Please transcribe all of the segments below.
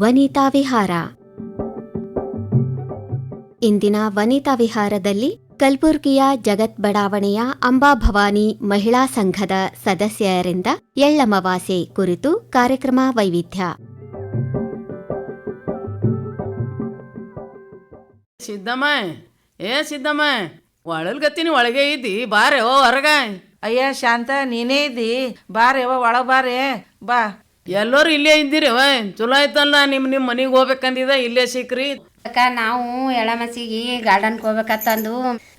ವನಿತಾ ವಿಹಾರ. ಇಂದಿನ ವನಿತಾ ವಿಹಾರದಲ್ಲಿ ಕಲಬುರ್ಗಿಯ ಜಗತ್ ಬಡಾವಣೆಯ ಅಂಬಾಭವಾನಿ ಮಹಿಳಾ ಸಂಘದ ಸದಸ್ಯರಿಂದ ಎಳ್ಳಮವಾಸೆ ಕುರಿತು ಕಾರ್ಯಕ್ರಮ ವೈವಿಧ್ಯ. ಸಿದ್ದಮ್ಮ ಏ ಸಿದ್ದಮ್ಮ ಒಳಲ್ಗತ್ತೀನಿ ಒಳಗೆ ಇದ್ದಿ ಬಾರೆ ಓ ಹೊರಗ. ಅಯ್ಯ ಶಾಂತ ನೀನೇ ಇದ್ದಿ ಬಾರೆ ಓ ಒಳಗೆ ಬಾರೆ ಬಾ. ಎಲ್ಲರೂ ಇಲ್ಲೇ ಇದ್ದೀರಿ ಅವ ಚಲೋ ಆಯ್ತಲ್ಲ ನಿಮ್ಮ ನಿಮ್ಮ ಮನೆಗೆ ಹೋಗ್ಬೇಕಂದಿದ ಇಲ್ಲೇ ಸಿಕ್ರಿ. ಅಕ್ಕ ನಾವು ಎಳಮಸಿಗೆ ಗಾರ್ಡನ್ಗೆ ಹೋಗ್ಬೇಕತ್ತಂದು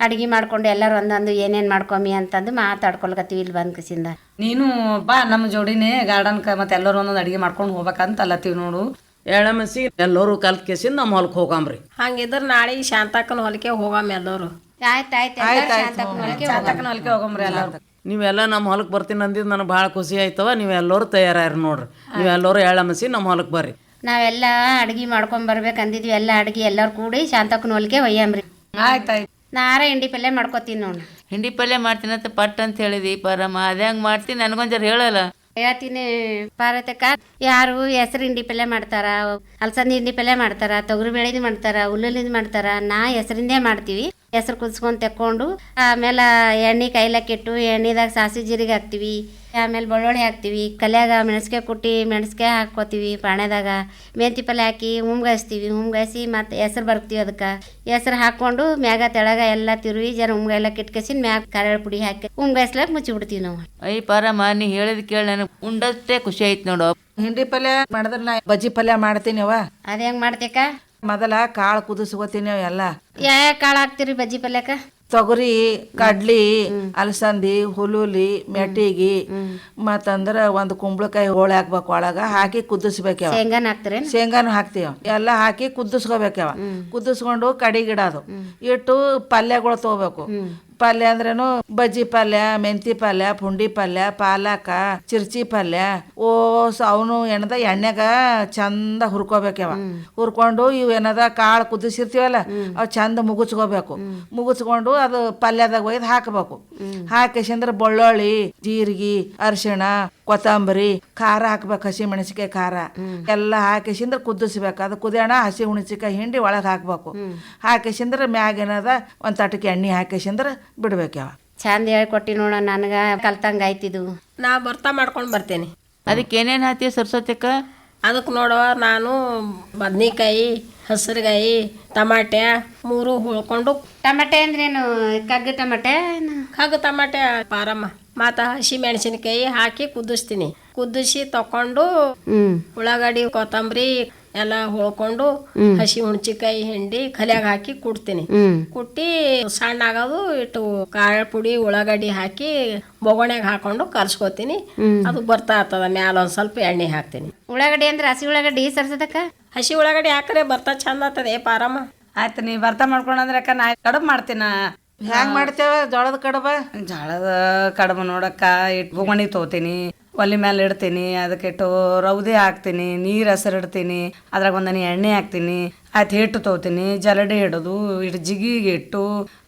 ಅಡಿಗೆ ಮಾಡ್ಕೊಂಡು ಎಲ್ಲರೂ ಒಂದೊಂದು ಏನೇನು ಮಾಡ್ಕೊಮಿ ಅಂತಂದು ಮಾತಾಡ್ಕೊಳ್ಕತ್ತೀವಿ ಇಲ್ಲಿ ಬಂದ್ ಕಸಿಂದ. ನೀನು ಬಾ ನಮ್ಮ ಜೋಡಿನೇ ಗಾರ್ಡನ್ಕ ಮತ್ತೆ ಎಲ್ಲರೂ ಒಂದೊಂದು ಅಡಿಗೆ ಮಾಡ್ಕೊಂಡು ಹೋಗ್ಬೇಕಂತ ಅಲ್ಲತ್ತೀವಿ ನೋಡು. ಎಳಮಸಿ ಎಲ್ಲರೂ ಕಲ್ತ್ ಕೇಸಿಂದ ನಮ್ಮ ಹೊಲಕ್ಕೆ ಹೋಗಾಮ್ರಿ. ಹಂಗಿದ್ರ ನಾಳೆ ಶಾಂತಕ್ಕನ ಹೊಲಕ್ಕೆ ಹೋಗಮ್ಮ ಎಲ್ಲರೂ. ಆಯ್ತು ಆಯ್ತು ಹೊಲಕ್ಕೆ ಹೊಲಿಕೆ ಹೋಗಮ್ರಿ ಎಲ್ಲರೂ. ನೀವೆಲ್ಲ ನಮ್ಮ ಹೊಲಕ್ಕೆ ಬರ್ತೀನಿ ಅಂದಿದ್ದು ನನಗೆ ಭಾಳ ಖುಷಿ ಆಯ್ತವ. ನೀವೆಲ್ಲರೂ ತಯಾರಾರಿ ನೋಡ್ರಿ. ನೀವೆಲ್ಲರೂ ಎಳ್ಳಮಸಿ ನಮ್ಮ ಹೊಲಕ್ಕೆ ಬರ್ರಿ. ನಾವೆಲ್ಲ ಅಡಿಗೆ ಮಾಡ್ಕೊಂಡ್ ಬರ್ಬೇಕು ಅಂದಿದ್ವಿ. ಎಲ್ಲ ಅಡಿಗೆ ಎಲ್ಲರೂ ಕೂಡಿ ಶಾಂತಕ್ಕನ ಹೊಲಿಗೆ ಒಯ್ಯಮ್ರಿ ಆಯ್ತಾಯ್ತು. ನಾರ ಹಿಂಡಿ ಪಲ್ಯ ಮಾಡ್ಕೋತೀನಿ ನೋಡಿ ಹಿಂಡಿ ಪಲ್ಯ ಮಾಡ್ತೀನಿ ಅಂತ ಪಟ್ ಅಂತ ಹೇಳಿದಿ ಪರಮ. ಅದೇ ಹಂಗೆ ಮಾಡ್ತೀನಿ ನನಗೊಂದು ಜರ ಹೇಳಲ್ಲ. ಹೇಳ್ತೀನಿ ಪಾರ್ವತಕ್ಕ ಯಾರು ಹೆಸರು ಹಿಂಡಿ ಪಲ್ಯ ಮಾಡ್ತಾರ ಅಲಸಂದಿ ಹಿಂಡಿ ಪಲ್ಯ ಮಾಡ್ತಾರ ತೊಗರಿ ಬೇಳೆದು ಮಾಡ್ತಾರ ಉಳ್ಳುಳ್ಳಿದ್ ಮಾಡ್ತಾರ ನಾ ಹೆಸರಿಂದೇ ಮಾಡ್ತೀವಿ. ಹೆಸರು ಕುದಿಸ್ಕೊಂಡು ತೆಕ್ಕೊಂಡು ಆಮೇಲೆ ಎಣ್ಣೆ ಕೈಲಕ್ಕಿಟ್ಟು ಎಣ್ಣೆದಾಗ ಸಾಸಿ ಜೀರಿಗೆ ಹಾಕ್ತೀವಿ ಆಮೇಲೆ ಬೆಳ್ಳುಳ್ಳಿ ಹಾಕ್ತೀವಿ ಕಲ್ಯಾಗ ಮೆಣಸ್ಕಾಯಿ ಕುಟ್ಟಿ ಮೆಣಸ್ಕಾಯಿ ಹಾಕ್ಕೋತೀವಿ ಪಾಣ್ಯದಾಗ ಮೆಂತಿ ಪಲ್ಯ ಹಾಕಿ ಉಮ್ಗಾಯಿಸ್ತೀವಿ ಹುಮ್ಗಾಯಿಸಿ ಮತ್ತು ಹೆಸರು ಬರ್ತೀವಿ ಅದಕ್ಕೆ. ಹೆಸರು ಹಾಕ್ಕೊಂಡು ಮ್ಯಾಗ ತೆಳಗ ಎಲ್ಲ ತಿರುವಿ ಜರ ಎಲ್ಲ ಕಿಟ್ಕಸಿನ ಮ್ಯಾಗ ಕರಳು ಪುಡಿ ಹಾಕಿ ಉಮ್ಗಾಯಿಸ್ಲಾಕ ಮುಚ್ಚಿಬಿಡ್ತೀವಿ ನಾವು. ಐ ಪರಮ್ಮ ನೀ ಹೇಳಿದ್ ಕೇಳಿ ನನಗೆ ಉಂಡಷ್ಟೇ ಖುಷಿ ಆಯ್ತು ನೋಡು. ಹಿಂಡಿ ಪಲ್ಯ ಮಾಡಿದ್ರೆ ನಾ ಬಜ್ಜಿ ಪಲ್ಯ ಮಾಡ್ತೀನಿ ಅವ್ವ. ಅದು ಹೆಂಗೆ ಮಾಡ್ತೇಕ ಮೊದಲ ಕಾಳು ಕುದಿಸ್ಕೋತೀನಿ ಎಲ್ಲ ಯಾವ ಕಾಳು ಹಾಕ್ತಿರಿ ಬಜ್ಜಿ ಪಲ್ಯಕ? ತೊಗರಿ ಕಡ್ಲಿ ಅಲಸಂದಿ ಹುಲುಲಿ ಮೆಟ್ಟಿಗಿ ಮತ್ತಂದ್ರ ಒಂದು ಕುಂಬಳಕಾಯಿ ಹೋಳಿ ಹಾಕ್ಬೇಕು ಒಳಗ ಹಾಕಿ ಕುದಿಸ್ಬೇಕವ ಶೇಂಗಾನ ಹಾಕ್ತೀರೇನು? ಶೇಂಗಾನು ಹಾಕ್ತೀವ ಎಲ್ಲ ಹಾಕಿ ಕುದಿಸ್ಕೋಬೇಕವ ಕುದಿಸ್ಕೊಂಡು ಕಡಿಗಿಡೋದು ಇಟ್ಟು ಪಲ್ಯಗಳು ತಗೋಬೇಕು. ಪಲ್ಯ ಅಂದ್ರೇನು? ಬಜ್ಜಿ ಪಲ್ಯ ಮೆಂತಿ ಪಲ್ಯ ಪುಂಡಿ ಪಲ್ಯ ಪಾಲಕ ಚಿರ್ಚಿ ಪಲ್ಯ. ಓ ಅವನು ಎಣದ ಎಣ್ಣೆಗ ಚಂದ ಹುರ್ಕೋಬೇಕವ ಹುರ್ಕೊಂಡು ಇವು ಏನದ ಕಾಳು ಕುದಿಸಿರ್ತೀವಲ್ಲ ಅವ್ ಚಂದ ಮುಗುಚ್ಕೋಬೇಕು. ಮುಗುಚ್ಕೊಂಡು ಅದು ಪಲ್ಯದಾಗ ಒಯ್ದು ಹಾಕಬೇಕು. ಹಾಕಿಸಂದ್ರ ಬೆಳ್ಳುಳ್ಳಿ ಜೀರಿಗೆ ಅರಿಶಿಣ ಕೊತ್ತಂಬರಿ ಖಾರ ಹಾಕ್ಬೇಕು ಹಸಿ ಮೆಣಸಿಕಾಯಿ ಖಾರ. ಎಲ್ಲ ಹಾಕಿಸಿಂದ್ರ ಕುದಿಸ್ಬೇಕು. ಅದು ಕುದಿಯೋಣ ಹಸಿ ಹುಣಸಿಕಾಯಿ ಹಿಂಡಿ ಒಳಗೆ ಹಾಕ್ಬೇಕು. ಹಾಕಿಸಿಂದ್ರ ಮ್ಯಾಗ ಏನದ? ಒಂದು ತಟಕ್ಕೆ ಎಣ್ಣೆ ಹಾಕಿಸಿಂದ್ರ ಬಿಡ್ಬೇಕವ ಚಂದ ಹೇಳ್ಕೊಟ್ಟಿ ನೋಡ ನನಗೆ ಕಲ್ತಂಗ ಆಯ್ತಿದು ನಾ ಬರ್ತಾ ಮಾಡ್ಕೊಂಡು ಬರ್ತೇನೆ. ಅದಕ್ಕೆ ಏನೇನು ಹಾಕ್ತೀವಿ ಸರ್ಸತ್ಯಕ್ಕ ಅದಕ್ಕೆ ನೋಡುವ ನಾನು ಬದ್ನಿಕಾಯಿ ಹಸಿರುಗಾಯಿ ಟಮಾಟೆ ಮೂರು ಹುಳ್ಕೊಂಡು. ಟಮಾಟೆ ಅಂದ್ರೇನು? ಕಗ್ಗ ಟಮಾಟೆ? ಕಗ್ಗ ಟಮಾಟೆ ಪಾರಮ್ಮ. ಮತ್ತು ಹಸಿ ಮೆಣಸಿನಕಾಯಿ ಹಾಕಿ ಕುದಿಸ್ತೀನಿ. ಕುದಿಸಿ ತಕೊಂಡು ಹ್ಮ್. ಉಳ್ಳಾಗಡ್ಡಿ ಕೊತ್ತಂಬರಿ ಎಲ್ಲ ಹೊಳ್ಕೊಂಡು ಹಸಿ ಹುಣ್ಚಿಕಾಯಿ ಹಿಂಡಿ ಕಲ್ಯಾಗ ಹಾಕಿ ಕುಟ್ತೀನಿ. ಕುಟ್ಟಿ ಸಣ್ಣ ಆಗೋದು ಇಟ್ಟು ಕಾಳ ಪುಡಿ ಉಳ್ಳಾಗಡ್ಡಿ ಹಾಕಿ ಬೊಗಣ್ಯಾಗ ಹಾಕೊಂಡು ಕರ್ಸ್ಕೊತೀನಿ. ಅದು ಬರ್ತಾ ಇರ್ತದ ಮ್ಯಾಲ ಒಂದ್ ಸ್ವಲ್ಪ ಎಣ್ಣೆ ಹಾಕ್ತೀನಿ. ಉಳ್ಳಾಗಡ್ಡಿ ಅಂದ್ರೆ ಹಸಿ ಉಳ್ಳಾಗಡ್ಡಿ ಸರ್ಸದಕ್ಕ? ಹಸಿ ಉಳ್ಳಾಗಡ್ಡಿ ಹಾಕ್ರೆ ಬರ್ತಾ ಚಂದ ಆಗ್ತದೆ ಪಾರಮ್ಮ? ಆಯ್ತು ನೀ ಬರ್ತಾ ಮಾಡ್ಕೊಂಡ್ರೆ ನಾ ಕಡುಬು ಮಾಡ್ತೀನ? ಹ್ಯಾಂಗ್ ಮಾಡ್ತೇವ? ಜೋಳದ ಕಡಬ? ಜೋಳದ ಕಡಬ ನೋಡಕ್ಕ ಇಟ್ಟು ಬೊಗಣಿ ತೊಗೋತೀನಿ ಒಲೆ ಮೇಲೆ ಇಡ್ತೀನಿ, ಅದಕ್ಕೆ ರೌದೆ ಹಾಕ್ತೀನಿ, ನೀರು ಹೆಸರು ಇಡ್ತೀನಿ, ಅದ್ರಾಗ ಒಂದನಿ ಎಣ್ಣೆ ಹಾಕ್ತೀನಿ, ಆಯ್ತು ಹಿಟ್ಟು ತೊಗೋತೀನಿ ಜಲಡಿ ಇಡೋದು ಇಟ್ಟು ಜಿಗಿಗೆ ಇಟ್ಟು,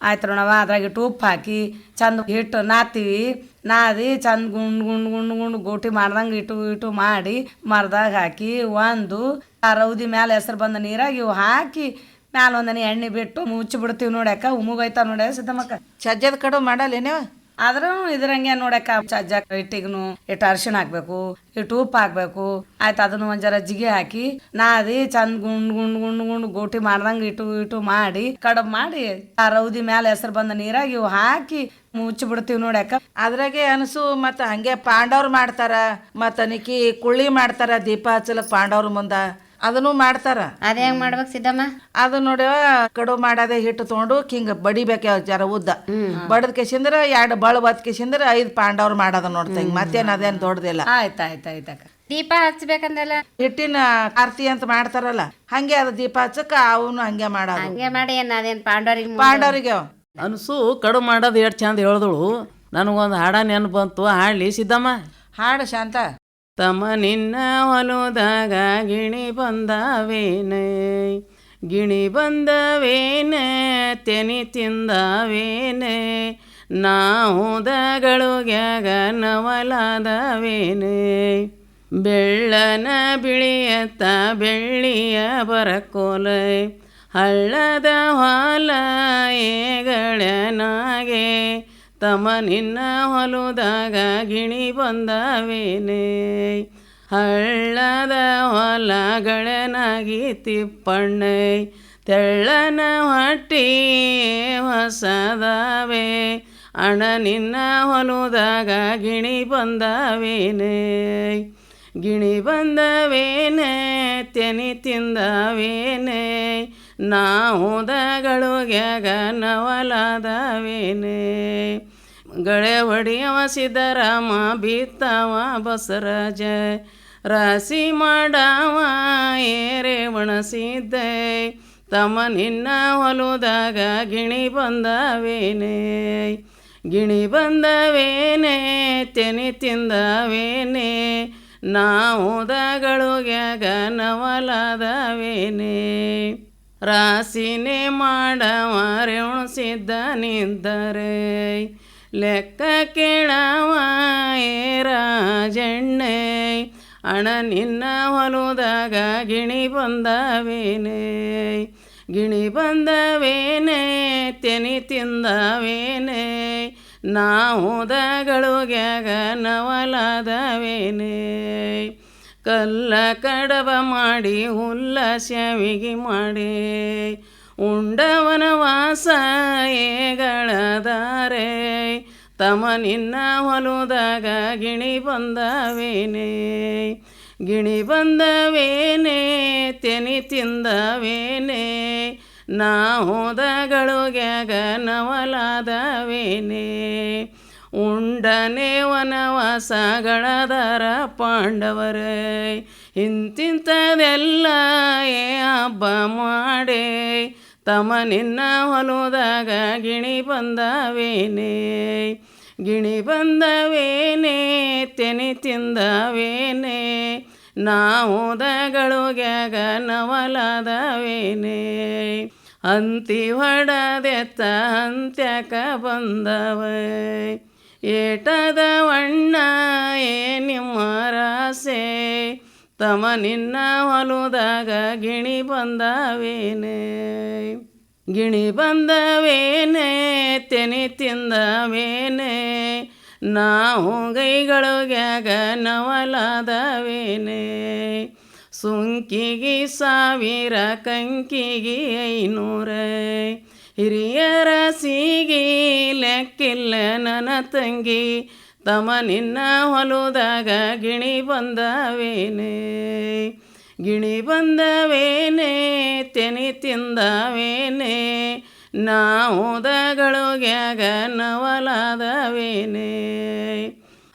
ಆಯ್ತು ನೋಡವ ಅದ್ರಾಗ ಇಟ್ಟು ಉಪ್ಪು ಹಾಕಿ, ಚಂದ ಹಿಟ್ಟು ನಾತೀವಿ ನಾದಿ ಚಂದ ಗುಂಡು ಗುಂಡು ಗುಂಡು ಗುಂಡು ಗೋಟಿ ಮಾಡ್ದಂಗೆ ಇಟ್ಟು ಇಟ್ಟು ಮಾಡಿ ಮರದಾಗ ಹಾಕಿ ಒಂದು, ಆ ರೌದಿ ಮೇಲೆ ಹೆಸರು ಬಂದ ನೀರಾಗಿ ಇವು ಹಾಕಿ, ಮ್ಯಾಲ ಒಂದನಿ ಎಣ್ಣೆ ಬಿಟ್ಟು ಮುಚ್ಚಿ ಬಿಡ್ತೀವಿ ನೋಡ್ಯಾಕ ಉಮುಗೈತಾವ ನೋಡ್ಯ ಸಿದ್ದಮ್ಮಕ್ಕ. ಸಜ್ಜದ ಕಡುಬು ಮಾಡಲ್ಲೇನೇವ ಆದ್ರೂ ಇದ್ರಂಗೆ ನೋಡಕ್ಕ ಚಜ್ಜ ಇಟ್ಟಿಗ್ನು ಇಟ್ಟು ಅರ್ಶಿಣ ಹಾಕ್ಬೇಕು ಇಟ್ಟು ಉಪ್ಪು ಹಾಕ್ಬೇಕು. ಆಯ್ತು, ಅದನ್ನು ಒಂದ್ ಜರ ಜಿಗಿ ಹಾಕಿ, ನಾದಿ ಚಂದ ಗುಂಡ್ ಗುಂಡ್ ಗುಂಡ್ ಗುಂಡ್ ಗೋಟಿ ಮಾಡ್ದಂಗ ಇಟ್ಟು ಇಟ್ಟು ಮಾಡಿ, ಕಡಬ್ ಮಾಡಿ, ಆ ರೌದಿ ಮ್ಯಾಲ ಹೆಸರು ಬಂದ ನೀರಾಗಿ ಇವು ಹಾಕಿ ಮುಚ್ಚಿ ಬಿಡ್ತೀವಿ ನೋಡ್ಯಾಕ. ಅದ್ರಾಗೆ ಅನಸು, ಮತ್ತ ಹಂಗೆ ಪಾಂಡವ್ರು ಮಾಡ್ತಾರ, ಮತ್ತ ನಿಕ್ಕಿ ಕುಳ್ಳಿ ಮಾಡ್ತಾರ ದೀಪ ಹಚ್ಚಲಕ್ ಪಾಂಡವ್ರ ಮುಂದ. ಅದನ್ನು ಮಾಡ್ತಾರ. ಅದೇ ಹೆಂಗ್ ಮಾಡ್ಬೇಕು ಸಿದ್ದಮ್ಮ? ಅದು ನೋಡಿ ಕಡು ಮಾಡದೆ ಹಿಟ್ಟು ತಗೊಂಡು ಹಿಂಗ ಬಡಿಬೇಕು ಜರ ಉದ್ದ. ಬಡದ್ ಕೇಸಿಂದ್ರ ಎರಡು ಬಳ ಬತ್ ಕೇಸಿಂದ್ರ ಐದ್ ಪಾಂಡವ್ರು ಮಾಡದ ನೋಡ್ತಾ ಹಿಂಗ ಮತ್ತೇನ್ ಅದೇನ್ ದೊಡ್ಡದಿಲ್ಲ ಆಯ್ತು ಆಯ್ತು ಆಯ್ತಕ್ಕ ದೀಪ ಹಚ್ಬೇಕಂದ್ರಲ್ಲ ಹಿಟ್ಟಿನ ಆರ್ತಿ ಅಂತ ಮಾಡ್ತಾರಲ್ಲ ಹಂಗೆ ಅದ ದೀಪ ಹಚ್ಚಕ್ಕ ಅವನು ಹಂಗೆ ಮಾಡೋದು. ಹಂಗೆ ಮಾಡಿ ಏನ್ ಅದೇನ್ ಪಾಂಡವ್ರಿಗೆ ಪಾಂಡವ್ರಿಗೆ. ಅನ್ಸು ಕಡು ಮಾಡೋದು ಎಷ್ಟು ಚಂದ ಹೇಳಿದಳು. ನನಗೊಂದು ಹಾಡ ನೆನಪು ಬಂತು. ಹಾಡ್ಲಿ ಸಿದ್ದಮ್ಮ. ಹಾಡು ಶಾಂತ. ತಮ್ಮ ನಿನ್ನ ಹೊಲದಾಗ ಗಿಣಿ ಬಂದವೇನೆ. ಗಿಣಿ ಬಂದವೇನೆ, ತೆನಿ ತಿಂದವೇನೆ. ನಾವುದಗಳು ಗ್ಯಾಗ ನವಲಾದವೇನೆ ಬೆಳ್ಳನ ಬಿಳಿಯತ್ತ ಬೆಳ್ಳಿಯ ಬರಕೋಲೆ. ಹಳ್ಳದ ಹೊಲ ಏಗಳನಾಗೆ. ತಮ ನಿನ್ನ ಹೊಲುದಾಗ ಗಿಣಿ ಬಂದವೇನೆ? ಹಳ್ಳದ ಹೊಲಗಳನಾಗಿ ತಿಪ್ಪಣ್ಣೆ, ತೆಳ್ಳನ ಹೊಟ್ಟಿ ಹೊಸದಾವೆ. ಅಣ ನಿನ್ನ ಹೊಲುದಾಗ ಗಿಣಿ ಬಂದವೇನೆ? ಗಿಣಿ ಬಂದವೇನೆ, ತೆನಿ ತಿಂದವೇನೆ? ನಾವುದಗಳುಗ್ಯಾಗ ನವಲಾದವೇನೆ? ಗಳೆ ಹೊಡಿಯವ ಸಿದ್ದರಾಮ ಬಿತ್ತವ ಬಸರಾಜ. ರಾಶಿ ಮಾಡವ ಏರೆ ಒಣಸಿದ್ದೆ. ತಮ್ಮ ನಿನ್ನ ಹೊಲುದಾಗ ಗಿಣಿ ಬಂದವೇನೆ. ಗಿಣಿ ಬಂದವೇನೆ, ತೆನಿ ತಿಂದವೇನೆ. ನಾವುದಗಳುಗ್ಯಾಗ ನವಲಾದವೇನೆ ರಾಸಿನೇ ಮಾಡವ ರೇವಣಿಸಿದ್ದ ನಿಂದರೆ. ಲೆಕ್ಕ ಕೇಳವ ಏ ರಾಜಣ್ಣೆ, ಅಣ ನಿನ್ನ ಹೊಲುದಾಗ ಗಿಣಿ ಬಂದವೇನೆ? ಗಿಣಿ ಬಂದವೇನೆ, ತೆನಿ ತಿಂದವೇನೆ? ನಾವುದಗಳುಗ್ಯಾಗ ನವಲಾದವೇನೆ? ಕಲ್ಲ ಕಡಬ ಮಾಡಿ ಹುಲ್ಲ ಶಾವಿಗೆ ಮಾಡಿ ಉಂಡವನ ವಾಸ ಏಗಳದಾರೆ ತಮ ನಿನ್ನ ಹೊಲುದಾಗ ಗಿಣಿ ಬಂದವೇನೆ. ಗಿಣಿ ಬಂದವೇನೆ, ತೆನಿ ತಿಂದವೇನೆ ನಾವುದಗಳುಗ್ಯಾಗ ನವಲಾದವೇನೆ. ಉಂಡನೆ ವನವಾಸಗಳದರ ಪಾಂಡವರೇ, ಇಂತಿಂಥದೆಲ್ಲ ಏ ಹಬ್ಬ ಮಾಡೇ ತಮ ನಿನ್ನ ಹೊಲದಾಗ ಗಿಣಿ ಬಂದವೇನೆ? ಗಿಣಿ ಬಂದವೇನೆ? ತೆನಿ ತಿಂದವೇನೆ? ನಾವುದಗಳುಗ್ಯಾಗ ನವಲಾದವೇನೆ ಅಂತಿ ಹೊಡದೆತ್ತ ಅಂತ್ಯಕ ಬಂದವೇ? ಏಟದ ವಣ್ಣ, ಏ ನಿಮ್ಮ ರಾಸೆ? ತಮ ನಿನ್ನ ಹೊಲುದಾಗ ಗಿಣಿ ಬಂದವೇನೆ. ಗಿಣಿ ಬಂದವೇನೆ, ತೆನಿ ತಿಂದವೇನೆ. ನಾವು ಗೈಗಳಿಗ್ಯಾಗ ನವಲಾದವೇನೆ ಸುಂಕಿಗಿ ಸಾವಿರ, ಕಂಕಿಗಿ ಐನೂರ. ಹಿರಿಯರ ಸೀಗಿ ಲೆಕ್ಕಿಲ್ಲ ನನ್ನ ತಂಗಿ. ತಮ ನಿನ್ನ ಹೊಲುದಾಗ ಗಿಣಿ ಬಂದವೇನೆ? ಗಿಣಿ ಬಂದವೇನೆ, ತೆನಿ ತಿಂದವೇನೆ? ನಾವುದಗಳುಗ್ಯಾಗ ನವಲಾದವೇನೆ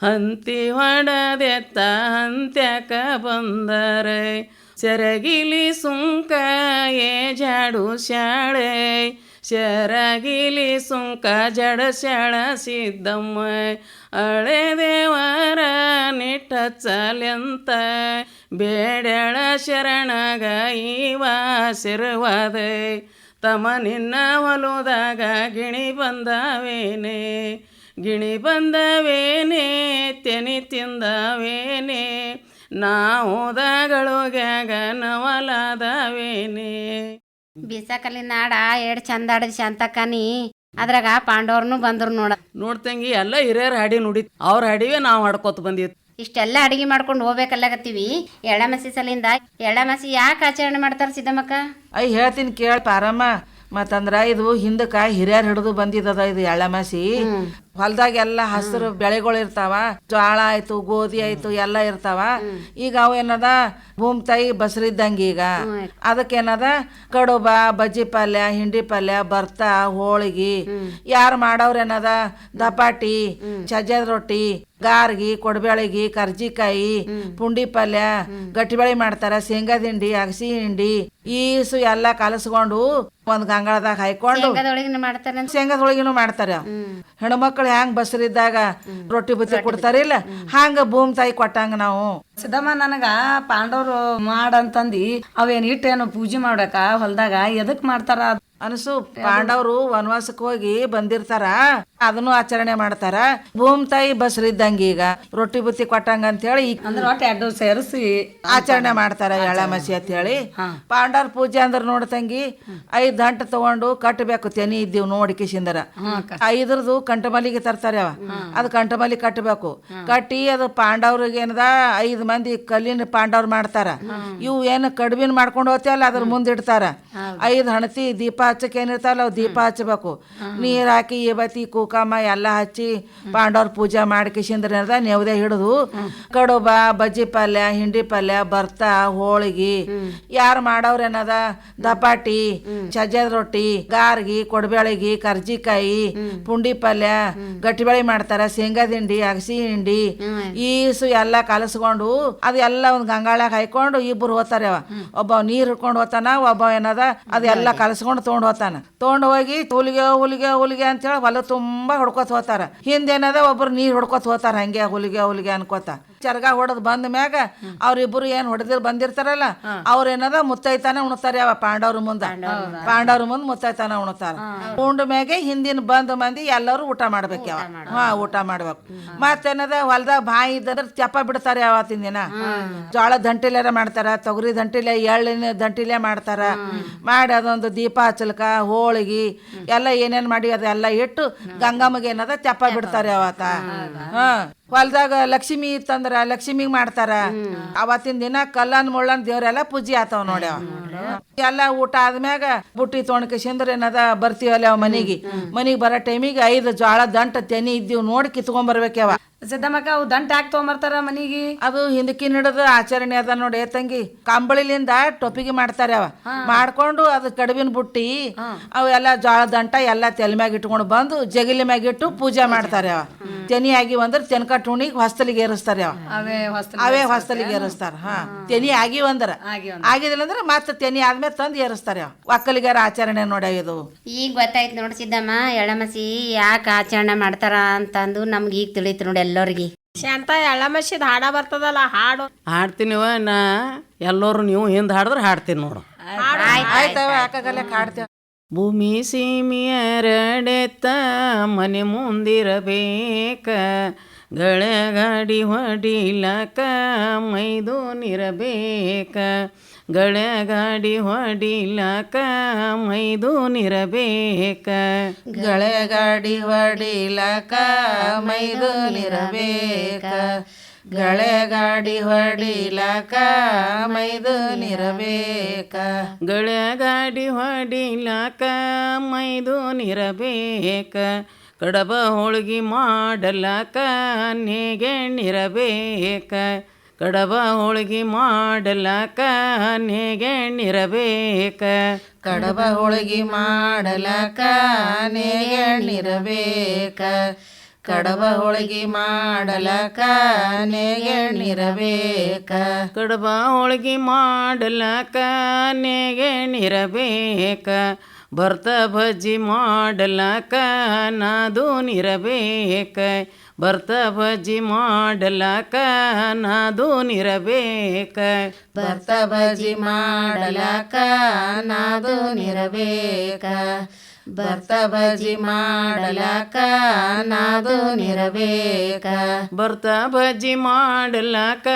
ಹಂತಿ ಹೊಡದೆತ್ತ ಹಂತ್ಯಕ ಬಂದರೆ ಸೆರಗಿಲಿ ಸುಂಕ, ಏ ಜಾಡು ಶಾಳೆ ಶರಗಿಲಿ ಸುಂಕ ಜಡ ಶಣ ಸಿದ್ದಮ್ಮ ಅಳೆ ದೇವರ ನಿಟ್ಟಚ್ಚಲೆಂತ ಬೇಡಳ ಶರಣಗ ಈವ ಸಿರುವದೆ. ತಮ ನಿನ್ನ ಹೊಲುದಾಗ ಗಿಣಿ ಬಂದವೇನೆ ಗಿಣಿ ಬಂದವೇನೆ, ತೆನಿ ತಿಂದವೇನೆ ಗ್ಯಾಗ ನವಲಾದವೇನೆ. ಬೀಸಕಲ್ಲಿ ನಾಡ ಎರಡು ಚಂದ ಆಡದ್ ಶಾಂತಕ್ಕನಿ ಅದ್ರಾಗ ಪಾಂಡವ್ರನು ಬಂದ್ರು ನೋಡ. ನೋಡ್ತಂಗಿ ಎಲ್ಲ ಹಿರಿಯರ ಹಾಡಿ ನುಡಿ ಅವ್ರ ಹಾಡಿವೆ ನಾವು ಹಾಡ್ಕೋತ ಬಂದಿತ್ತು ಇಷ್ಟೆಲ್ಲ ಅಡಿಗೆ ಮಾಡ್ಕೊಂಡು ಹೋಗ್ಬೇಕಲ್ಲಕತ್ತೀವಿ ಎಳ್ಳಮಸಿ ಸಲಿಂದ ಎಳ್ಳಮಸಿ ಯಾಕೆ ಆಚರಣೆ ಮಾಡ್ತಾರ ಸಿದ್ದಮ್ಮಕ್ಕ? ಐ ಹೇಳ್ತೀನಿ ಕೇಳ ಪಾರಮ್ಮ. ಮತ್ತಂದ್ರ ಇದು ಹಿಂದಕ್ಕ ಹಿರಿಯರ್ ಹಿಡಿದು ಬಂದಿದ್ದದ ಇದು ಎಳ್ಳಮಾಸಿ ಹೊಲ್ದಾಗ ಎಲ್ಲ ಹಸಿರು ಬೆಳೆಗಳು ಇರ್ತಾವ ಜೋಳ ಆಯ್ತು ಗೋಧಿ ಆಯ್ತು ಎಲ್ಲ ಇರ್ತಾವ. ಈಗ ಅವು ಏನದ ಭೂಮಿ ತಾಯಿ ಬಸರಿದ್ದಂಗೆ ಈಗ. ಅದಕ್ಕೇನದ ಕಡುಬ ಬಜ್ಜಿ ಪಲ್ಯ ಹಿಂಡಿ ಪಲ್ಯ ಬರ್ತಾ ಹೋಳಿಗೆ. ಯಾರು ಮಾಡೋರ್ ಏನದ ದಪಾಟಿ ಸಜ್ಜದ ರೊಟ್ಟಿ ಗಾರ್ಗಿ ಕೊಡಬೇಳಿಗಿ ಕರ್ಜಿಕಾಯಿ ಪುಂಡಿ ಪಲ್ಯ ಗಟ್ಟಿಬೇಳೆ ಮಾಡ್ತಾರ ಶೇಂಗಾ ದಿಂಡಿ ಅಗಸಿ ಹಿಂಡಿ ಈಸು ಎಲ್ಲ ಕಲಸ್ಕೊಂಡು ಒಂದ್ ಗಂಗಳದಾಗ ಹಾಯ್ಕೊಂಡು ಶೇಂಗಾದೊಳಗಿನೂ ಮಾಡ್ತಾರ. ಹೆಣ್ಮಕ್ಳು ಹ್ಯಾಂಗ ಬಸರಿದ್ದಾಗ ರೊಟ್ಟಿ ಬುತ್ತಿ ಕೊಡ್ತಾರಿಲ್ಲ? ಹಂಗ ಭೂಮಿ ತಾಯಿ ಕೊಟ್ಟಂಗ ನಾವು. ಸಿದ್ದಮ್ಮ ನನಗ ಪಾಂಡವ್ರು ಮಾಡಂತಂದಿ ಅವೇನ್ ಇಟ್ಟೇನು ಪೂಜೆ ಮಾಡಕ ಹೊಲ್ದಾಗ? ಎದಕ್ ಮಾಡ್ತಾರ? ಅನಸು ಪಾಂಡವರು ವನವಾಸಕ್ಕೆ ಹೋಗಿ ಬಂದಿರ್ತಾರ. ಅದನ್ನು ಆಚರಣೆ ಮಾಡ್ತಾರ. ಭೂಮ್ ತಾಯಿ ಬಸ್ರಿದ್ದಂಗ ಈಗ. ರೊಟ್ಟಿ ಬುತ್ತಿ ಕೊಟ್ಟಂಗ ಅಂತ ಹೇಳಿ ಅಂದ್ರೆ ಸೇರಿಸಿ ಆಚರಣೆ ಮಾಡ್ತಾರ ಎಳಮಸಿ ಅಂತ ಹೇಳಿ ಪಾಂಡವ್ರ ಪೂಜೆ ಅಂದ್ರೆ ನೋಡ್ತಂಗಿ ಐದ್ ಗಂಟೆ ತಗೊಂಡು ಕಟ್ಟಬೇಕು ತೆನಿ ಇದ್ದೀವ್ ನೋಡಿ ಕಿಶಿಂದರ ಐದರದು ಕಂಠಮಲ್ಲಿಗೆ ತರ್ತಾರೆ ಅವ. ಅದು ಕಂಠಮಲ್ಲಿ ಕಟ್ಟಬೇಕು ಕಟ್ಟಿ ಅದು ಪಾಂಡವ್ರಿಗೆ ಏನದ ಐದ್ ಮಂದಿ ಕಲ್ಲಿನ ಪಾಂಡವ್ರು ಮಾಡ್ತಾರ. ಇವು ಏನು ಕಡ್ಬಿನ ಮಾಡ್ಕೊಂಡು ಹೋಗ್ತೀವಲ್ಲ ಅದ್ರ ಮುಂದೆ ಇಡ್ತಾರ. ಐದು ಹಣತಿ ದೀಪ ಹಚ್ಚಕ್ಕೆ ಏನಿರ್ತಾವಲ್ಲ ಅವು ದೀಪ ಹಚ್ಚಬೇಕು. ನೀರು ಹಾಕಿ ಇವತ್ತಿ ಕುಕಮ ಎಲ್ಲ ಹಚ್ಚಿ ಪಾಂಡವ್ರ ಪೂಜೆ ಮಾಡಿ ಕಿಶಿಂದ್ರ ಏನದ ನೆವದೆ ಹಿಡಿದು ಕಡುಬ ಬಜ್ಜಿ ಪಲ್ಯ ಹಿಂಡಿ ಪಲ್ಯ ಭರ್ತ ಹೋಳಿಗೆ. ಯಾರು ಮಾಡೋರೇನದ ಏನದ? ದಪಾಟಿ ಸಜ್ಜದ ರೊಟ್ಟಿ ಗಾರ್ಗಿ ಕೊಡಬೇಳಿಗಿ ಕರ್ಜಿಕಾಯಿ ಪುಂಡಿ ಪಲ್ಯ ಗಟ್ಟಿಬೇಳೆ ಮಾಡ್ತಾರ ಶೇಂಗಾ ದಿಂಡಿ ಅಗಸಿ ಹಿಂಡಿ ಈಸು ಎಲ್ಲ ಕಲಸ್ಕೊಂಡು ಅದೆಲ್ಲ ಒಂದ್ ಗಂಗಾಳಾಗ ಹಾಯ್ಕೊಂಡು ಇಬ್ಬರು ಹೋತಾರೆ ಒಬ್ಬ ನೀರ್ ಹಿಡ್ಕೊಂಡು ಹೋತಾನ ಒಬ್ಬ ಏನದ ಅದೆಲ್ಲ ಕಲಸ್ಕೊಂಡು ತೊಗೊಂಡ್ ಹೋತಾನ ತೊಗೊಂಡ್ ಹೋಗಿ ಹುಲಿಗೆ ಹುಲಿಗೆ ಹುಲಿಗೆ ಅಂತೇಳಿ ಹೊಲ ತುಂಬಾ ಹೊಡ್ಕೊತ ಹೋತಾರ ಹಿಂದೇನದ ಒಬ್ರು ನೀರ್ ಹೊಡ್ಕೊತ ಹೋತಾರ ಹಂಗೆ ಹುಲಿಗೆ ಹುಲಿಗೆ ಅನ್ಕೋತ. ಚರ್ಗ ಹೊಡೆದ್ ಬಂದ ಮ್ಯಾಗ ಅವ್ರಿಬ್ರು ಏನ್ ಹೊಡೆದಿರ್ ಬಂದಿರ್ತಾರಲ್ಲ ಅವ್ರ ಏನದ ಮುತ್ತೈತಾನೆ ಉಣ್ತಾರೆ ಅವ ಪಾಂಡವ್ರ ಮುಂದ. ಪಾಂಡವ್ರ ಮುಂದ್. ಮುತ್ತೈತಾನ ಉಣ್ತಾರ. ಉಂಡ ಮ್ಯಾಗೆ ಹಿಂದಿನ ಬಂದ ಮಂದಿ ಎಲ್ಲರೂ ಊಟ ಮಾಡ್ಬೇಕು. ಯಾವ ಹಾ ಊಟ ಮಾಡ್ಬೇಕು. ಮತ್ತೇನದ ಹೊಲ್ದಾಗ ಬಾಯಿ ಇದ್ದಂದ್ರ ತೆಪ್ಪ ಬಿಡ್ತಾರೆ ಅವತ್ತಿನ ದಿನ. ಜೋಳ ದಂಟಿಲೆರ ಮಾಡ್ತಾರ ತೊಗರಿ ದಂಟಿಲೆ ಎಳ್ಳಿನ ದಂಟಿಲೆ ಮಾಡ್ತಾರ. ಮಾಡಿ ಅದೊಂದು ದೀಪ ಹಚ್ಚಲ್ಕ ಹೋಳಿಗಿ ಎಲ್ಲ ಏನೇನ್ ಮಾಡಿ ಅದೆಲ್ಲ ಇಟ್ಟು ಗಂಗಮ್ಮಗೆ ಏನದ ತೆಪ್ಪ ಬಿಡ್ತಾರೆ ಅವತ್ತ ಹಾ. ಹೊಲ್ದಾಗ ಲಕ್ಷ್ಮಿ ಇತ್ತಂದ್ರ ಲಕ್ಷ್ಮಿಗ್ ಮಾಡ್ತಾರ. ಅವತ್ತಿನ ದಿನ ಕಲ್ಲನ್ ಮುಳ್ಳನ್ ದೇವ್ರೆಲ್ಲ ಪೂಜೆ ಆತಾವ್ ನೋಡ್ಯಾವ ಎಲ್ಲ ಊಟ ಆದ್ಮ್ಯಾಗ ಬುಟ್ಟಿ ತೊಣಕಿಸಿಂದ್ರ ಏನದ ಬರ್ತೀವಲ್ಲ ಅವ ಮನಿಗೆ. ಮನಿಗೆ ಬರೋ ಟೈಮಿಗೆ ಐದು ಜ್ವಾಳ ದಂಟ ತೆನಿ ಇದ್ದೀವ್ ನೋಡಿ ಕಿತ್ಕೊಂಡ್ ಬರ್ಬೇಕವ ಸಿದ್ದಮ್ಮಕ್ಕ ಅವು ದಂಟ ಯಾಕೆ ತೊಗೊಂಬರ್ತಾರ ಮನಿಗೆ? ಅದು ಹಿಂದಕಿನ ಹಿಡಿದ ಆಚರಣೆ ಅದ ನೋಡಿ ತಂಗಿ ಕಂಬಳಿಲಿಂದ ಟೊಪಿಗೆ ಮಾಡ್ತಾರೆ ಅವ. ಮಾಡ್ಕೊಂಡು ಅದು ಕಡುಬಿನ ಬುಟ್ಟಿ ಅವೆಲ್ಲ ಜೋಳ ದಂಟ ಎಲ್ಲ ತೆಲ್ ಮ್ಯಾಗ ಇಟ್ಕೊಂಡು ಬಂದು ಜಗಲಿ ಮ್ಯಾಗ ಇಟ್ಟು ಪೂಜೆ ಮಾಡ್ತಾರೆ ಅವ. ತೆನಿ ಆಗಿ ಅಂದ್ರೆ ತೆನಕ ಟುಣಿಗೆ ಹೊಸ್ತಲಿಗೆ ಏರಿಸ್ತಾರೆ ಅವ. ಅವೇ ಹೊಸ್ತ ಅವೇ ಹೊಸ್ತಲಿಗೆ ಏರಿಸ್ತಾರ ಹಾ. ತೆನಿ ಆಗಿ ಅಂದ್ರ ಆಗಿದಿಲ್ಲ ಅಂದ್ರೆ ಮತ್ತೆ ತೆನಿ ಆದ್ಮೇಲೆ ತಂದು ಏರಿಸ್ತಾರೆ ಅವ. ಒಕ್ಕಲಿಗಾರ ಆಚರಣೆ ನೋಡಿ ಇದು. ಈಗ ಗೊತ್ತಾಯ್ತು ನೋಡಿ ಸಿದ್ದಮ್ಮ ಎಳ್ಳಮಸಿ ಯಾಕೆ ಆಚರಣೆ ಮಾಡ್ತಾರ ಅಂತಂದು ನಮ್ಗೆ ಈಗ ತಿಳಿತು ನೋಡಿ ಎಲ್ಲರಿಗೆ. ಶಾಂತ ಎಳ್ಳಮಸಿದ ಹಾಡ ಬರ್ತದಲ್ಲ ಹಾಡು. ಹಾಡ್ತೀನಿವ ನಾ ಎಲ್ಲರೂ ನೀವು ಹಿಂದೆ ಹಾಡಿದ್ರೆ ಹಾಡ್ತೀನಿ ನೋಡು. ಭೂಮಿ ಸೀಮಿಯರಡೆತ್ತ ಮನೆ ಮುಂದಿರಬೇಕ ಗಳಗಾಡಿ ಹೊಡಿಲಕ ಮೈದೂನಿರಬೇಕ. ಗಳಗಾಡಿ ಹೊಡಿಲಕ ಮೈದೂನಿರಬೇಕ ಗಳಗಾಡಿ ಹೊಡಿಲಕ ಮೈದುನಿರಬೇಕ ಗಳಗಾಡಿ ಹೊಡಿಲಕ ಮೈದುನಿರಬೇಕ ಗಳಗಾಡಿ ಹೊಡಿಲಕ ಮೈದೂನಿರಬೇಕ ಕಡಬ ಹೋಳ್ಗಿ ಮಾಡಲಕ ನೇಗೆಣ್ಣಿರಬೇಕ ಕಡಬ ಹೋಳ್ಗಿ ಮಾಡಲಕ ನೇಗೆಣ್ಣಿರಬೇಕ ಕಡಬ ಹೋಳಿಗೆ ಮಾಡಲಕ ನೇಗೆಣ್ಣಿರಬೇಕ ಕಡಬ ಹೋಳಿಗೆ ಮಾಡಲಕ ನೇಗೆಣ್ಣಿರಬೇಕ ಕಡಬ ಹೋಳ್ಗಿ ಮಾಡಲಕ ನೇಗೆಣ್ಣಿರಬೇಕ ಭರ್ತ ಭಜ್ಜಿ ಮಾಡಲಕ ನಾದೂನಿರಬೇಕ ಭರ್ತ ಭಜ್ಜಿ ಮಾಡಲಕ ನಾದೂನಿರಬೇಕ ಭರ್ತ ಬಜಿ ಮಾಡಲಕ ನಾದೂನಿರಬೇಕ ಭರ್ತ ಬಜಿ ಮಾಡಲಕ ನಾದೂನಿರಬೇಕ ಭರ್ತ ಬಜಿ ಮಾಡಲಕ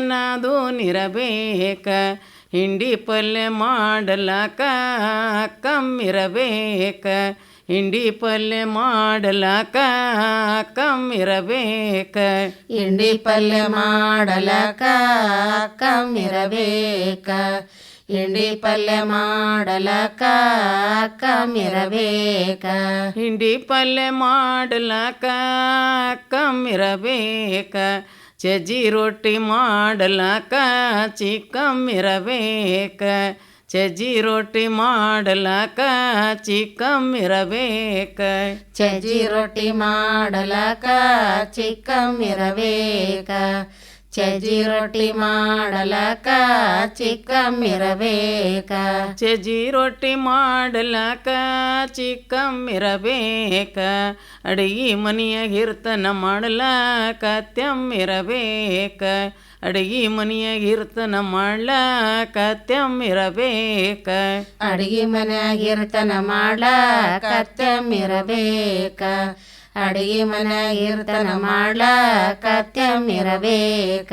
ನಾದೂನಿರಬೇಕ ಹಿಂಡಿ ಪಲ್ಯ ಮಾಡಲಕ ಕಮ್ಮಿರಬೇಕ. ಹಿಂಡಿ ಪಲ್ಯ ಮಾಡಲಕ ಕಮ್ಮಿರಬೇಕ ಹಿಂಡಿ ಪಲ್ಯ ಮಾಡಲಕ ಕಮ್ಮಿರಬೇಕ ಹಿಂಡಿ ಪಲ್ಯ ಮಾಡಲಕ ಕಮ್ಮಿರಬೇಕ ಹಿಂಡಿ ಪಲ್ಯ ಮಾಡಲಕ ಕಮ್ಮಿರಬೇಕ ಚಜ್ಜಿ ರೊಟ್ಟಿ ಮಾಡಲಕ ಚಿಕ್ಕಮ್ಮಿರಬೇಕ ಚಜ್ಜಿ ರೊಟ್ಟಿ ಮಾಡಲಕ ಚಿಕ್ಕಮ್ಮಿರಬೇಕ ಚಜಿ ರೊಟ್ಟಿ ಮಾಡಲಕ ಚಿಕ್ಕಮ್ಮಿರಬೇಕ ಚಜಿ ರೊಟ್ಟಿ ಮಾಡಲಕ ಚಿಕ್ಕಮ್ಮಿರಬೇಕ ಚಜಿ ರೊಟ್ಟಿ ಮಾಡಲಕ ಚಿಕ್ಕಮ್ಮಿರಬೇಕ ಅಡಿಗೆ ಮನೆಯಾಗಿರ್ತನ ಮಾಡಲಕ ತೆಮ್ಮಿರಬೇಕ ಅಡಿಗೆ ಮನೆಯಾಗಿರ್ತನ ಮಾಡ್ಲಕ ತೆಮ್ಮಿರಬೇಕ ಅಡಿಗೆ ಮನ್ಯಾಗಿರ್ತನ ಮಾಡ್ಲಾಕ ತೆಮ್ಮಿರಬೇಕ ಅಡಿಗೆ ಮನ್ಯಾಗಿರ್ತನ ಮಾಡ್ಲಾಕ ತೆಮ್ಮಿರಬೇಕ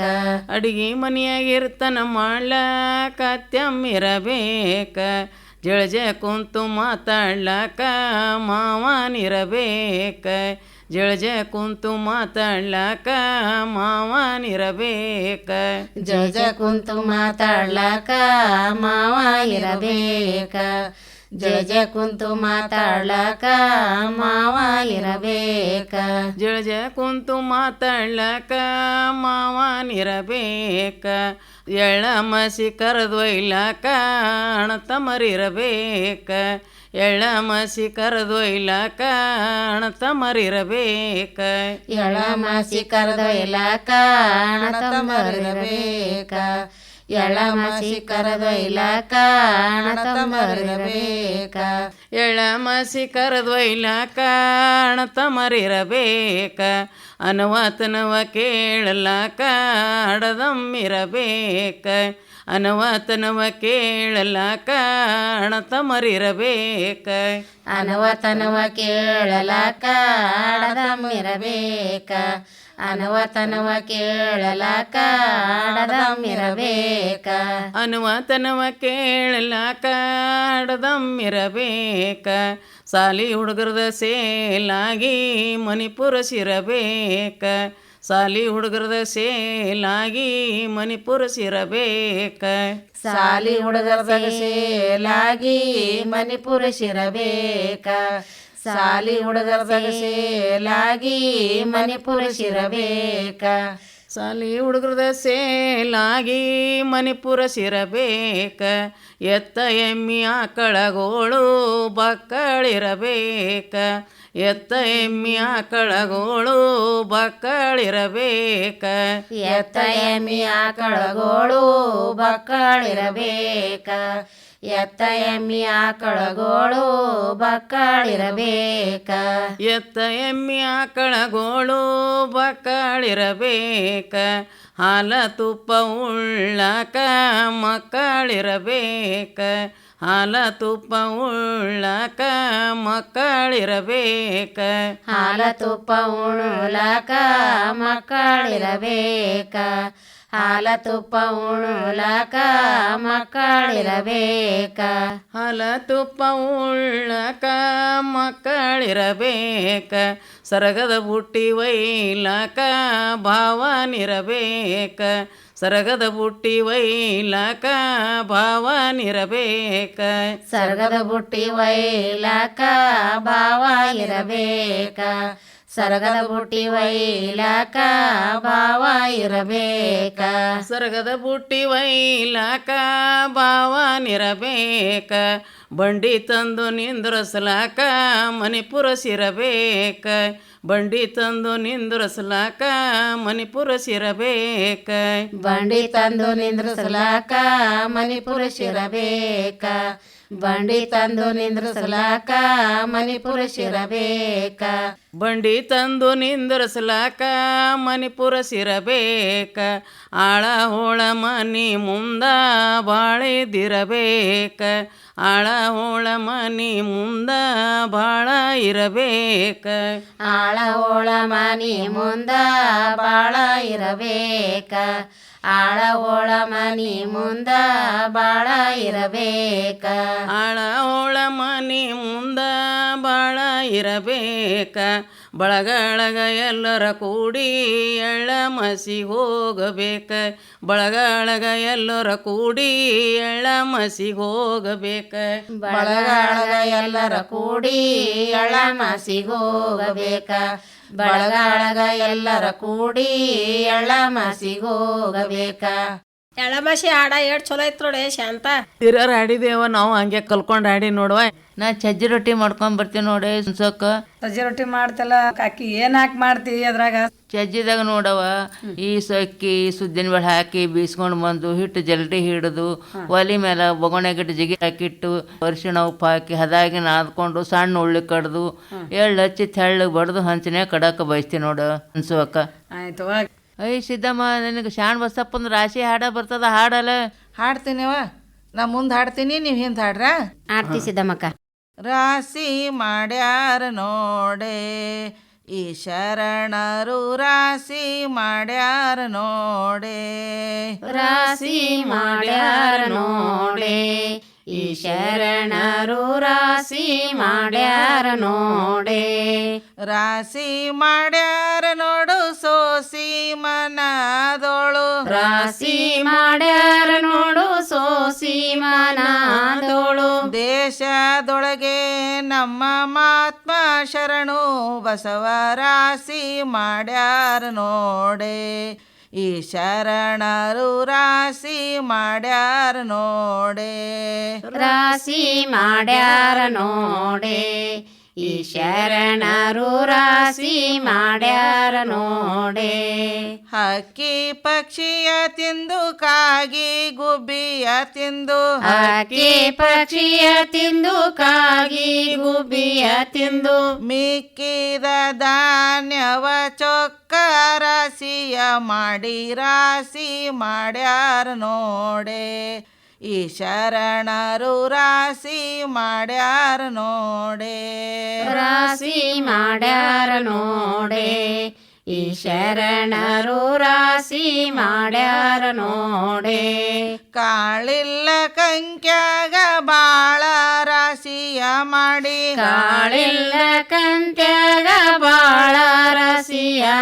ಅಡಿಗೆ ಮನೆಯಾಗಿರ್ತನ ಇರಬೇಕು ತೆಮ್ಮಿರಬೇಕ ಜಳಜೆ ಕುಂತು ಮಾತಾಡ್ಲಾಕ ಮಾವನಿರಬೇಕ. ಜಳಜ ಕುಂತು ಮಾತಾಡ್ಲಕ ಮಾವನಿರಬೇಕ ಜಜ ಕುಂತು ಮಾತಾಡ್ಲಕ ಮಾವ ಇರಬೇಕ. ಜಜ ಕುಂತು ಮಾತಾಡ್ಲಕ ಮಾವ ಇರಬೇಕ. ಜಳಜ ಕುಂತು ಮಾತಾಡ್ಲಕ ಮಾವನಿರಬೇಕ ಎಳ್ಳ ಮಸಿ ಕರೆದೊಯ್ಲಕ ಅಣ್ಣ ಎಳ್ಳ ಮಸಿ ಕರೆದೊಯ್ಲಕ ಅಣತಮರಿರಬೇಕ ಎಳ ಮಾಸಿ ಕರೆದೊಯ್ಲಾಕ ಅಣತಂಬರಿರಬೇಕ ಎಳ ಮಾಸಿ ಕರೆದೊಯ್ಲಾಕ ಅಣತಂಬರಿರಬೇಕ ಎಳ್ಳ ಕರೆದೊಯ್ಲ ಕರೆದೊಯ್ಲಕ ಅಣತಮರಿರಬೇಕ ಅನವತನವ ಕೇಳಲ ಅಡದಮ್ಮಿರಬೇಕ ಅನವತನವ ಕೇಳಲಕ ತಮರಿರಬೇಕ. ಅನವತನವ ಕೇಳಲಾಕ ಆಡದಮ್ಮಿರಬೇಕ ಅನವತನವ ಕೇಳಲ ಕಾಡದಮ್ಮಿರಬೇಕ ಅನುವತನವ ಕೇಳಲ ಅಡದಮ್ಮಿರಬೇಕ ಸಾಲಿ ಹುಡುಗರದ ಸೇಲಾಗಿ ಮಣಿಪುರಸಿರಬೇಕ. ಸಾಲಿ ಹುಡುಗರದ ಸೇಲಾಗಿ ಮಣಿಪುರಸಿರಬೇಕ ಸಾಲಿ ಹುಡುಗರದ ಸೇಲಾಗಿ ಮಣಿಪುರ ಸಿರಬೇಕ. ಸಾಲಿ ಹುಡುಗರದ ಸೇಲಾಗಿ ಮಣಿಪುರುಷಿರಬೇಕ ಸಾಲಿ ಹುಡುಗರದ ಸೇಲಾಗಿ ಮಣಿಪುರಸಿರಬೇಕ ಎತ್ತ ಎಮ್ಮಿ ಆಕಳಗೋಳು ಬಕ್ಕಳಿರಬೇಕ, ಎತ್ತ ಎಮ್ಮಿ ಆಕಳಗೋಳು ಬಕ್ಕಳಿರಬೇಕ, ಎತ್ತ ಎಮ್ಮಿ ಆಕಳಗೋಳು ಬಕ್ಕಳಿರಬೇಕ. ಎತ್ತ ಎಮ್ಮಿ ಆಕಳಗೋಳು ಬಕ್ಕಳಿರಬೇಕ. ಎತ್ತ ಎಮ್ಮಿ ಆಕಳಗೋಳು ಬಕ್ಕಳಿರಬೇಕ. ಹಾಲ ತುಪ್ಪ ಉಳ್ಳಕ ಮಕ್ಕಳಿರಬೇಕ. ಹಾಲ ತುಪ್ಪ ಉಳ್ಳಕ ಮಕ್ಕಳಿರಬೇಕ. ಹಾಲ ತುಪ್ಪ ಉಳ್ಳಕ ಮಕ್ಕಳಿರಬೇಕ. ಹಾಲ ತುಪ್ಪ ಉಳ್ಳಕ ಮಕ್ಕಳಿರಬೇಕ. ಹಾಲ ತುಪ್ಪ ಉಳ್ಳಕ ಮಕ್ಕಳಿರಬೇಕ. ಸರಗದ ಬುಟ್ಟಿ ಒಯ್ಲಕ ಭಾವನಿರಬೇಕ. ಸರಗದ ಬುಟ್ಟಿ ಒಯ್ಲಕ ಭಾವನಿರಬೇಕ. ಸರಗದ ಬುಟ್ಟಿ ವೈಲಕ ಭಾವ ಇರಬೇಕ ಸರ್ಗದ ಬುಟ್ಟಿ ವೈಲಾಕ ಭಾವ ಇರಬೇಕ. ಸರಗದ ಬುಟ್ಟಿ ವೈಲಾಕ ಭಾವನಿರಬೇಕ ಬಂಡಿ ತಂದು ನಿಂದ್ರಸ್ಲಾಕ ಮಣಿಪುರಸಿರಬೇಕ ಬಂಡಿ ತಂದು ನಿಂದ್ರಸ್ಲಾಕ ಮಣಿಪುರಸಿರಬೇಕ ಬಂಡಿ ತಂದು ನಿಂದ್ರಸ್ಲಾಕ ಮಣಿಪುರುಷಿರಬೇಕ ಬಂಡಿ ತಂದು ನಿಂದ್ರಿಸಲಾಕ ಮಣಿಪುರುಷಿರಬೇಕ ಬಂಡಿ ತಂದು ನಿಂದ್ರಸ್ಲಾಕ ಮಣಿಪುರಸಿರಬೇಕ ಆಳ ಹೋಳ ಮನಿ ಮುಂದ ಬಾಳಿದಿರಬೇಕ. ಆಳ ಹೋಳ ಮನಿ ಮುಂದ ಬಾಳ ಇರಬೇಕ ಆಳ ಓಳ ಮನಿ ಮುಂದ ಬಾಳ ಇರಬೇಕ ಆಳ ಓಳ ಮನಿ ಮುಂದ ಬಾಳ ಇರಬೇಕ ಆಳ ಹೋಳ ಮನಿ ಮುಂದ ಬಾಳ ಇರಬೇಕ ಬಳಗಳಗ ಎಲ್ಲರ ಕೂಡಿ ಎಳ್ಳ ಮಸಿ ಹೋಗಬೇಕ. ಬಳಗಳಗ ಎಲ್ಲರ ಕೂಡಿ ಎಳ್ಳ ಮಸಿ ಹೋಗಬೇಕ. ಬಳಗಳಗ ಎಲ್ಲರ ಕೂಡಿ ಎಳ ಹೋಗಬೇಕ. ಬಳಗಳಗ ಎಲ್ಲರ ಕೂಡಿ ಎಳ್ಳ ಹೋಗಬೇಕ. ಎಳಮಸಿ ಹಾಡ ಎಷ್ಟು ಚಲೋ ಐತ್ ನೋಡಿ ಶಾಂತ. ಹಿರಿಯರ್ ಆಡಿದೇವ ನಾವು ಹಂಗೆ ಕಲ್ಕೊಂಡು ಆಡಿ ನೋಡುವ. ನಾ ಸಜ್ಜಿ ರೊಟ್ಟಿ ಮಾಡ್ಕೊಂಡ್ ಬರ್ತೀನಿ ನೋಡಿ ಸುನ್ಸೋಕ. ಸಜ್ಜಿ ರೊಟ್ಟಿ ಮಾಡ್ತಲ್ಲ ಅಕ್ಕಿ ಏನ್ ಹಾಕಿ ಮಾಡ್ತಿ ಅದ್ರಾಗ? ಸಜ್ಜಿದಾಗ ನೋಡವ ಈ ಸಕ್ಕಿ ಸುದ್ದಿನ ಬೇಳೆ ಹಾಕಿ ಬೀಸ್ಕೊಂಡು ಬಂದು ಹಿಟ್ಟು ಜಲ್ಟಿ ಹಿಡಿದು ಒಲಿ ಮೇಲೆ ಬೊಗಣೆಗಿಟ್ಟು ಜಿಗಿ ಹಾಕಿಟ್ಟು ಅರಿಶಿಣ ಉಪ್ಪು ಹಾಕಿ ಹದಾಗಿ ನಾದ್ಕೊಂಡು ಸಣ್ಣ ಉಳ್ಳಿ ಕಡ್ದು ಎಳ್ಳು ಹಚ್ಚಿ ತೆಳ್ಳಗೆ ಬಡ್ದು ಹಂಚನೆ ಕಡಕ ಬಯಸ್ತೀನಿ ನೋಡು ಅನ್ಸುವಕ್ಕ ಆಯ್ತು ಐ ಸಿದ್ದಮ್ಮ ನಿನಗೆ ಶಾಣ್ ಅಂದ್ರೆ ರಾಶಿ ಹಾಡ ಬರ್ತದ ಹಾಡಲ್ಲ. ಹಾಡ್ತೀನಿವ ನಾ ಮುಂದೆ ಹಾಡ್ತೀನಿ ನೀವು ಹಿಂದೆ ಹಾಡ್ರಾ? ಆಡ್ತಿ ಸಿದ್ದಮ್ಮಕ್ಕ. ರಾಶಿ ಮಾಡ್ಯಾರ ನೋಡೆ ಈ ಶರಣರು ರಾಶಿ ಮಾಡ್ಯಾರ ನೋಡೆ ರಾಶಿ ಮಾಡ್ಯಾರ ನೋಡೆ ಈ ಶರಣರು ರಾಶಿ ಮಾಡ್ಯಾರ ನೋಡೆ. ರಾಶಿ ಮಾಡ್ಯಾರ ನೋಡು ಸೋಸಿ ಮನದೋಳು. ರಾಶಿ ಮಾಡ್ಯಾರ ನೋಡು ಸೋಸಿ ಮನದೋಳು. ದೇಶದೊಳಗೆ ನಮ್ಮ ಮಾತ್ಮ ಶರಣು ಬಸವ ರಾಶಿ ಮಾಡ್ಯಾರ ನೋಡೆ. ಈ ಶರಣರು ರಾಶಿ ಮಾಡ್ಯಾರ ನೋಡೆ. ರಾಶಿ ಮಾಡ್ಯಾರ ನೋಡೆ. ಈ ಶರಣರು ರಾಸಿ ಮಾಡ್ಯಾರ ನೋಡೆ. ಹಕ್ಕಿ ಪಕ್ಷಿಯ ತಿಂದು ಕಾಗಿ ಗುಬ್ಬಿಯ ತಿಂದು ಹಕ್ಕಿ ಪಕ್ಷಿಯ ತಿಂದು ಕಾಗಿ ಗುಬ್ಬಿಯ ತಿಂದು ಮಿಕ್ಕಿದ ಧಾನ್ಯವ ಚೊಕ್ಕ ರಾಶಿಯ ಮಾಡಿ ರಾಸಿ ಮಾಡ್ಯಾರ ನೋಡೆ. ಈ ಶರಣರು ರಾಶಿ ಮಾಡ್ಯಾರ ನೋಡೆ. ರಾಶಿ ಮಾಡ್ಯಾರ ನೋಡೆ. ಈ ಶರಣರು ರಾಶಿ ಮಾಡ್ಯಾರ ನೋಡೆ. ಕಾಳಿಲ್ಲ ಕಂಕ್ಯಾಗ ಬಾಳ ರಾಶಿಯ ಮಾಡಿ. ಕಾಳಿಲ್ಲ ಕಂತ್ಯಾಗ ಬಾಳ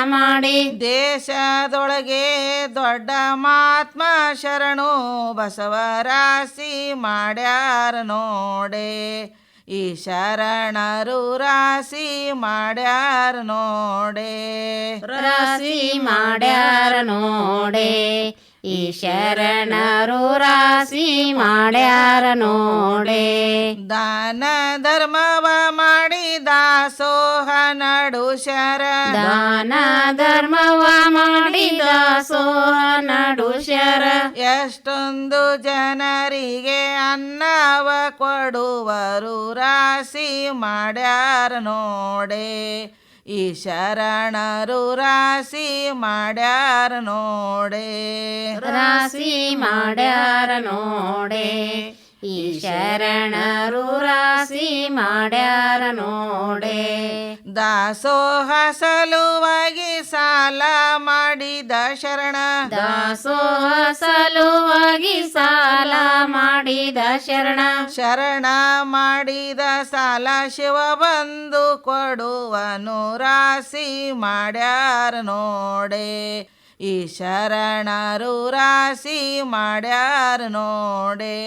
ಮಾಡಿ. ದೇಶದೊಳಗೆ ದೊಡ್ಡ ಮಾತ್ಮ ಶರಣು ಬಸವ ರಾಶಿ ಮಾಡ್ಯಾರ ನೋಡೆ. ಈ ಶರಣರು ರಾಸಿ ಮಾಡ್ಯಾರ ನೋಡೆ. ರಾಶಿ ಮಾಡ್ಯಾರ ನೋಡೆ. ಈ ಶರಣರು ರಾಶಿ ಮಾಡ್ಯಾರ ನೋಡೆ. ದಾನ ಧರ್ಮವ ಮಾಡಿ ದಾಸೋಹ ನಡು ಶರ. ದಾನ ಧರ್ಮವ ಮಾಡಿ ದಾಸೋಹ ನಡು ಶರ. ಎಷ್ಟೊಂದು ಜನರಿಗೆ ಅನ್ನವ ಕೊಡುವರು ರಾಶಿ ಮಾಡ್ಯಾರ ನೋಡೆ. ಈ ಶರಣರು ರಾಶಿ ಮಾಡ್ಯಾರ ನೋಡೆ. ರಾಶಿ ಮಾಡ್ಯಾರ ನೋಡೆ. ಈ ಶರಣರು ರಾಶಿ ಮಾಡ್ಯಾರ ನೋಡೆ. ದಾಸೋಹ ಸಲುವಾಗಿ ಸಾಲ ಮಾಡಿದ ಶರಣ. ದಾಸೋಹ ಸಲುವಾಗಿ ಸಾಲ ಮಾಡಿದ ಶರಣ. ಶರಣ ಮಾಡಿದ ಸಾಲ ಶಿವ ಬಂದು ಕೊಡುವನು ರಾಶಿ ಮಾಡ್ಯಾರ ನೋಡೆ. ಈ ಶರಣರು ರಾಶಿ ಮಾಡ್ಯಾರ ನೋಡೆ.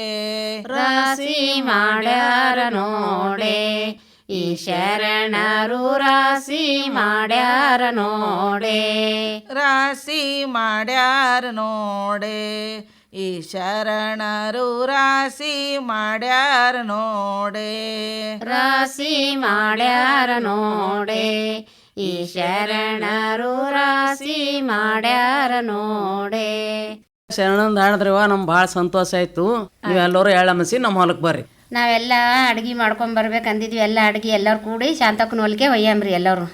ರಾಶಿ ಮಾಡ್ಯಾರ ನೋಡೆ. ಈ ಶರಣರು ರಾಶಿ ಮಾಡ್ಯಾರ ನೋಡೆ. ರಾಶಿ ಮಾಡ್ಯಾರ ನೋಡೆ. ಈ ಶರಣರು ರಾಶಿ ಮಾಡ್ಯಾರ ನೋಡೆ. ರಾಶಿ ಮಾಡ್ಯಾರ ನೋಡೆ. ಈ ಶರಣರು ರಾಶಿ ಮಾಡ್ಯಾರ ನೋಡೆ. ಶರಣಂದ ಹಾಡಿದ್ರವ ನಮ್ಗೆ ಭಾಳ ಸಂತೋಷ ಆಯ್ತು. ನೀವೆಲ್ಲರೂ ಎಳ್ಳಮಸಿ ನಮ್ಮ ಹೊಲಕ್ಕೆ ಬರ್ರಿ. ನಾವೆಲ್ಲ ಅಡ್ಗೆ ಮಾಡ್ಕೊಂಡ್ ಬರ್ಬೇಕು ಅಂದಿದ್ವಿ ಎಲ್ಲ ಅಡ್ಗೆ ಎಲ್ಲರೂ ಕೂಡಿ ಶಾಂತಕ್ಕನ ಹೊಲಿಗೆ ಒಯ್ಯಂಬ್ರಿ ಎಲ್ಲರೂ.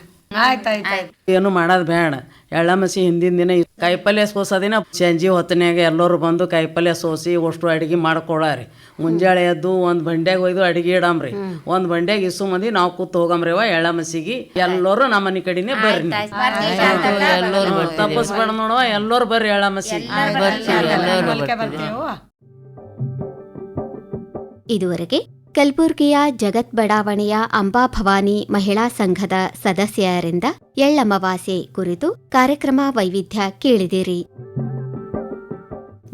ಏನು ಮಾಡೋದು ಬೇಡ. ಎಳ್ಳಮಸಿ ಹಿಂದಿನ ದಿನ ಕಾಯಿಪಲ್ಯ ಸೋಸೋದಿನ ಸಂಜೆ ಹೊತ್ತನ್ಯಾಗ ಎಲ್ಲರೂ ಬಂದು ಕಾಯಿಪಲ್ಯ ಸೋಸಿ ಅಷ್ಟು ಅಡಿಗೆ ಮಾಡ್ಕೊಳಾರಿ. ಮುಂಜಾಳೆ ಎದ್ದು ಒಂದು ಬಂಡ್ಯಾಗ ಒಯ್ದು ಅಡಿಗೆ ಇಡಮ್ರಿ. ಒಂದು ಬಂಡ್ಯಾಗ ಇಸು ಮಂದಿ ನಾವು ಕೂತ್ ಹೋಗಮ್ರಿವ ಎಳ್ಳಮಸಿಗೆ ಎಲ್ಲರೂ ನಮ್ಮ ಮನೆ ಕಡೆನೆ ಬರ್ರಿ ಎಲ್ಲರೂ ತಪ್ಪಸ್ಬೇಡ ನೋಡುವ ಎಲ್ಲರೂ ಬರ್ರಿ ಎಳ್ಳಮಸಿ ಇದುವರೆಗೆ ಕಲಬುರ್ಗಿಯ ಜಗತ್ ಬಡಾವಣೆಯ ಅಂಬಾಭವಾನಿ ಮಹಿಳಾ ಸಂಘದ ಸದಸ್ಯರಿಂದ ಎಳ್ಳಮವಾಸೆ ಕುರಿತು ಕಾರ್ಯಕ್ರಮ ವೈವಿಧ್ಯ ಕೇಳಿದಿರಿ.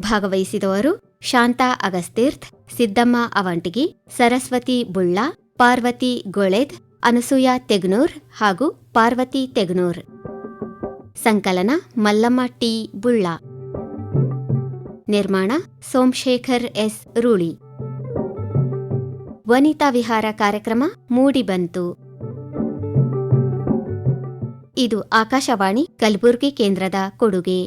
ಭಾಗವಹಿಸಿದವರು ಶಾಂತಾ ಅಗಸ್ತೀರ್ಥ್ ಸಿದ್ದಮ್ಮ ಅವಂಟಿಗಿ, ಸರಸ್ವತಿ ಬುಳ್ಳ, ಪಾರ್ವತಿ ಗೊಳೆದ್, ಅನಸೂಯ ತೆಗ್ನೂರ್ ಹಾಗೂ ಪಾರ್ವತಿ ತೆಗ್ನೂರ್. ಸಂಕಲನ ಮಲ್ಲಮ್ಮ ಟಿ ಬುಳ್ಳ. ನಿರ್ಮಾಣ ಸೋಮಶೇಖರ್ ಎಸ್ ರೂಳಿ. ವನಿತಾ ವಿಹಾರ ಕಾರ್ಯಕ್ರಮ ಮೂಡಿಬಂತು. ಇದು ಆಕಾಶವಾಣಿ ಕಲಬುರಗಿ ಕೇಂದ್ರದ ಕೊಡುಗೆ.